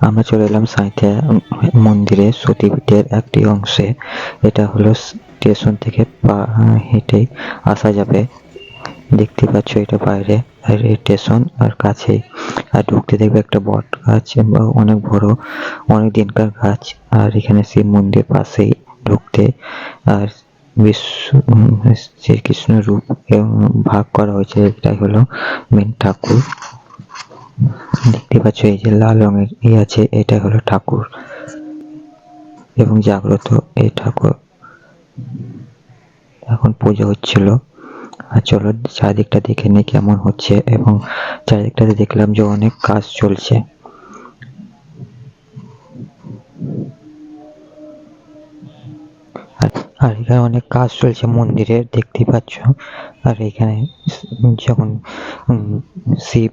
আমরা চলে এলাম সাঁইথিয়া মন্দিরে সতীপীঠের একটি অংশে। এটা হলো স্টেশন থেকে পা হেঁটে আসা যাবে। দেখতে পাচ্ছ এটা বাইরে বাইরে স্টেশন আর কাছেই। আর ঢুকতে দেখবে একটা বট গাছ বা অনেক বড়, অনেক দিনকার গাছ। আর এখানে শিব মন্দির পাশেই ঢুকতে। আর বিশ্ব শ্রীকৃষ্ণ রূপ ভাগ করা হয়েছে। এটাই হলো মেন ঠাকুর। দেখতে পাচ্ছ এই যে লাল রঙের ই আছে, এটা হলো ঠাকুর। এবং জাগ্রত এই ঠাকুর। এখন পুজো হচ্ছিল। আর চলো চারিদিকটা দেখে নিই কেমন হচ্ছে। এবং চারিদিকটাতে দেখলাম যে অনেক কাজ চলছে। আর এখানে অনেক কাজ চলছে মন্দিরে দেখতে পাচ্ছ। আর এখানে যখন শিব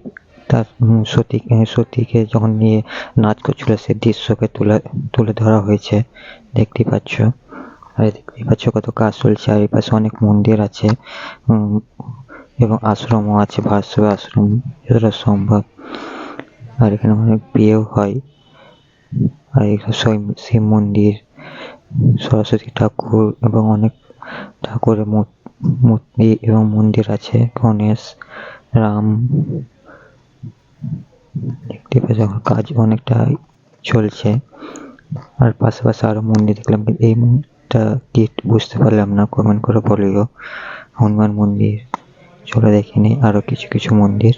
তার সতী সতীকে যখন নিয়ে নাচ করছিল, সে দৃশ্যকে তুলে তুলে ধরা হয়েছে। দেখতেই পাচ্ছ? আর দেখতেই পাচ্ছ কত কাজ চলছে আর এই পাশে অনেক মন্দির আছে এবং আশ্রমও আছে ভাস্ব আশ্রম যতটা সম্ভব। আর এখানে অনেক বিয়েও হয়। আর এখানে শিব মন্দির, সরস্বতী ঠাকুর এবং অনেক ঠাকুরের মূর- মূর্তি এবং মন্দির আছে, গণেশ, রাম দেখতে যখন কাজ অনেকটা চলছে, আর পাশাপাশি পাশে আরও মন্দির দেখলাম এই মন্দিরটা কি বুঝতে পারলাম না কমেন্ট করে বলিও হনুমান মন্দির, চলে দেখিনি আরও কিছু কিছু মন্দির।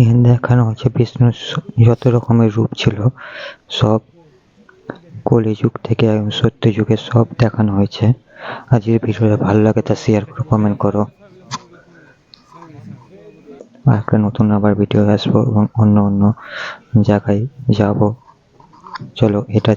এখানে দেখানো হচ্ছে বিষ্ণুর যত রকমের রূপ ছিল, সব কলিযুগ থেকে একদম সত্য যুগে সব দেখানো হয়েছে। আজকের ভিডিওটা ভালো লাগে, তা শেয়ার করো কমেন্ট করো। একটা নতুন আবার ভিডিও আসব এবং অন্য অন্য জায়গায় যাব। চলো এটা